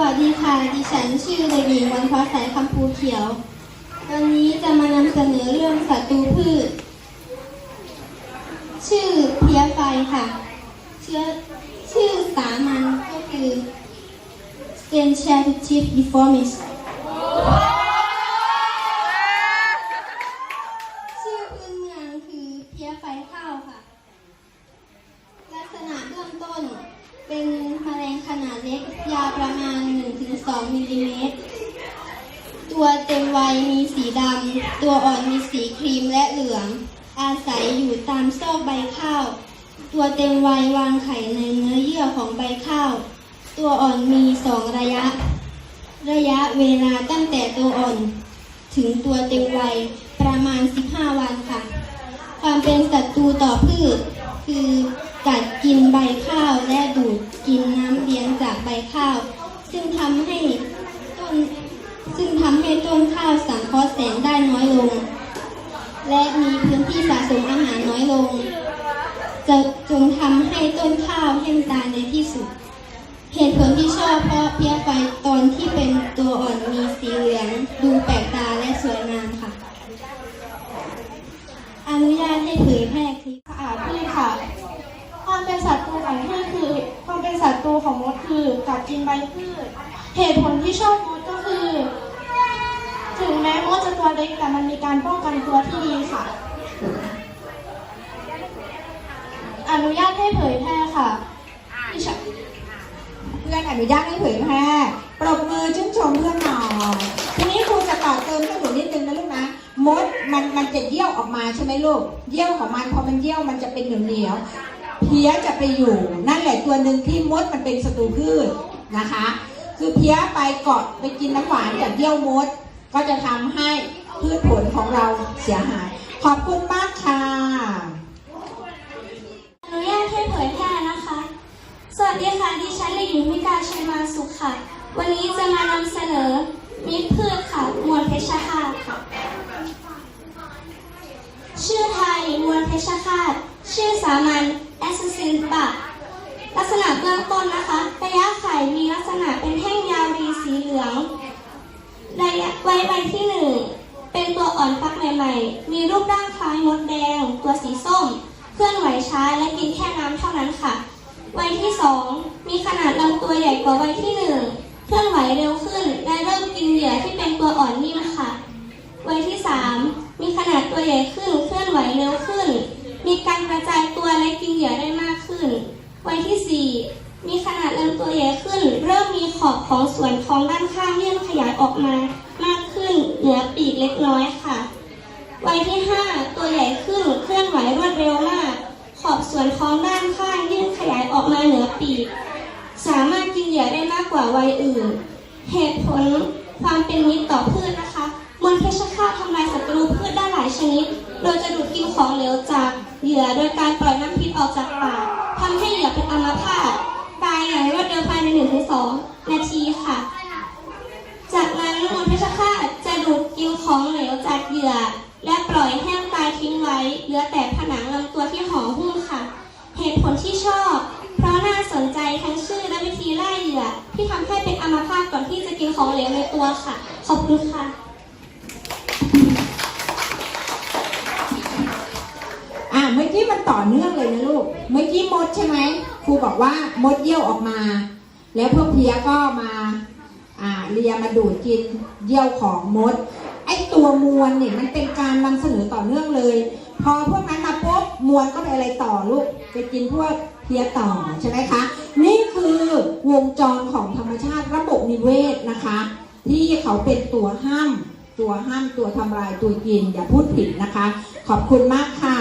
วัสดีค่ะ ดิฉันชื่อเด็กหญิงวันฟ้าใสคำภูเขียว วันนี้จะมานำเสนอเรื่องศัตรูพืช ชื่อเพี้ยไฟค่ะ เชื้อชื่อสามัญก็คือ s t e n c h a t i v e deformis ชื่อพื้นเมืองคือเพี้ยไฟข้าวค่ะ ลักษณะเบื้องต้น เป็นแมลงขนาดเล็ก ยาวประมาณ 1-2มิลลิเมตร ตัวเต็มวัยมีสีดำ ตัวอ่อนมีสีครีมและเหลือง อาศัยอยู่ตามซอกใบข้าว ตัวเต็มวัยวางไข่ในเนื้อเยื่อของใบข้าว ตัวอ่อนมีสองระยะ ระยะเวลาตั้งแต่ตัวอ่อน ถึงตัวเต็มวัยประมาณ 15 วันค่ะ ความเป็นศัตรูต่อพืช คือกัดกินใบข้าวและดูดกินน้ำเลี้ยงจากใบข้าว ซึ่งทำให้ต้นซึ่งทำให้ต้นข้าวสังเคราะห์แสงได้น้อยลง และมีพื้นที่สะสมอาหารน้อยลง จะจนทำให้ต้นข้าวแห้งตายในที่สุด เหตุผลที่ชอบเพราะเพี้ยไฟตอนที่เป็นตัวอ่อนมีสีเหลือง ดูแปลกตาและสวยงามค่ะ อนุญาตให้เผยแพร่คลิปอาพืชค่ะ ความเป็นศัตรูของพืชคือ ความเป็นศัตรูของมดคือกัดกินใบพืช เหตุผลที่ชอบมด จะตัวเล็กแต่มันมีการป้องกันตัวที่ดีค่ะ อนุญาตให้เผยแพร่ค่ะเพื่อนอนุญาตให้เผยแพร่ปรบมือชื่นชมเพื่อนหน่อยทีนี้ครูจะต่อเติมให้หนูนิดนึงนะลูกนะมดมันมันจะเยี่ยวออกมาใช่ไหมลูก เยี่ยวของมันพอมันเยี่ยวมันจะเป็นเหนียวเหนียวเพี้ยจะไปอยู่ นั่นแหละตัวหนึ่งที่มดมันเป็นศัตรูพืชนะคะ คือเพี้ยไปเกาะไปกินน้ำหวานจากเยี่ยวมด ก็จะทำให้พืชผลของเราเสียหาย ขอบคุณมากค่ะอนุญาตให้เผยแพร่นะคะ สวัสดีค่ะ ดิฉันเด็กหญิงมิกาชัยมาสุขค่ะ วันนี้จะมานำเสนอมิตรพืชค่ะ มวลเพชรฆาตค่ะ ชื่อไทยมวลเพชรฆาต ชื่อสามัญแอสซินปะลักษณะเบื้องต้นนะคะ ระยะไข่มีลักษณะเป็นแท่งยาวรีสีเหลือง ระยะไว้ใบที่หนึ่งเป็นตัวอ่อนฟักใหม่ๆ มีรูปร่างคล้ายมดแดง ตัวสีส้ม เคลื่อนไหวช้าและกินแค่น้ำเท่านั้นค่ะ วัยที่สองมีขนาดลำตัวใหญ่กว่าวัยที่หนึ่งเคลื่อนไหวเร็วขึ้น และเริ่มกินเหยื่อที่เป็นตัวอ่อนนิ่มค่ะ วัยที่สามมีขนาดตัวใหญ่ขึ้น เคลื่อนไหวเร็วขึ้น มีการกระจายตัวและกินเหยื่อได้มากขึ้น วัยที่สี่มีขนาดลำตัวใหญ่ขึ้น เริ่มมีขอบของส่วนท้องด้านข้างเยื่นขยายออกมามาก เหนือปีกเล็กน้อยค่ะ วัยที่ 5 ตัวใหญ่ขึ้นเคลื่อนไหวรวดเร็วมาก ขอบส่วนท้องด้านข้างยื่นขยายออกมาเหนือปีก สามารถกินเหยื่อได้มากกว่าวัยอื่น เหตุผลความเป็นมิตรต่อพืชนะคะมลเพชฌฆาตทำลายศัตรูพืชได้หลายชนิด โดยจะดูดกินของเหลวจากเหยื่อโดยการปล่อยน้ำพิษออกจากปากทำให้เหยื่อเป็นอัมพาตตายอย่างรวดเร็วภายใน1-2นาทีค่ะ เหยื่อ และปล่อยแห้งตายทิ้งไว้ เหลือแต่ผนังลำตัวที่ห่อหุ้มค่ะ เหตุผลที่ชอบ เพราะน่าสนใจทั้งชื่อและวิธีไล่เหยื่อ ที่ทำให้เป็นอัมพาตก่อนที่จะกินของเหลวในตัวค่ะ ขอบคุณค่ะอะเมื่อกี้มันต่อเนื่องเลยนะลูก เมื่อกี้มดใช่ไหมครูบอกว่ามดเยี่ยวออกมา แล้วพวกเพียก็มาอ่าเลียมาดูดกินเยี่ยวของมด ตัวมวลเนี่ยมันเป็นการนำเสนอต่อเนื่องเลย พอพวกนั้นมาปุ๊บมวลก็ไปอะไรต่อลูกไปกินพวกเพียต่อใช่ไหมคะ นี่คือวงจรของธรรมชาติระบบนิเวศนะคะ ที่เขาเป็นตัวห้าม ตัวห้ามตัวทำลายตัวกินอย่าพูดผิดนะคะ ขอบคุณมากค่ะ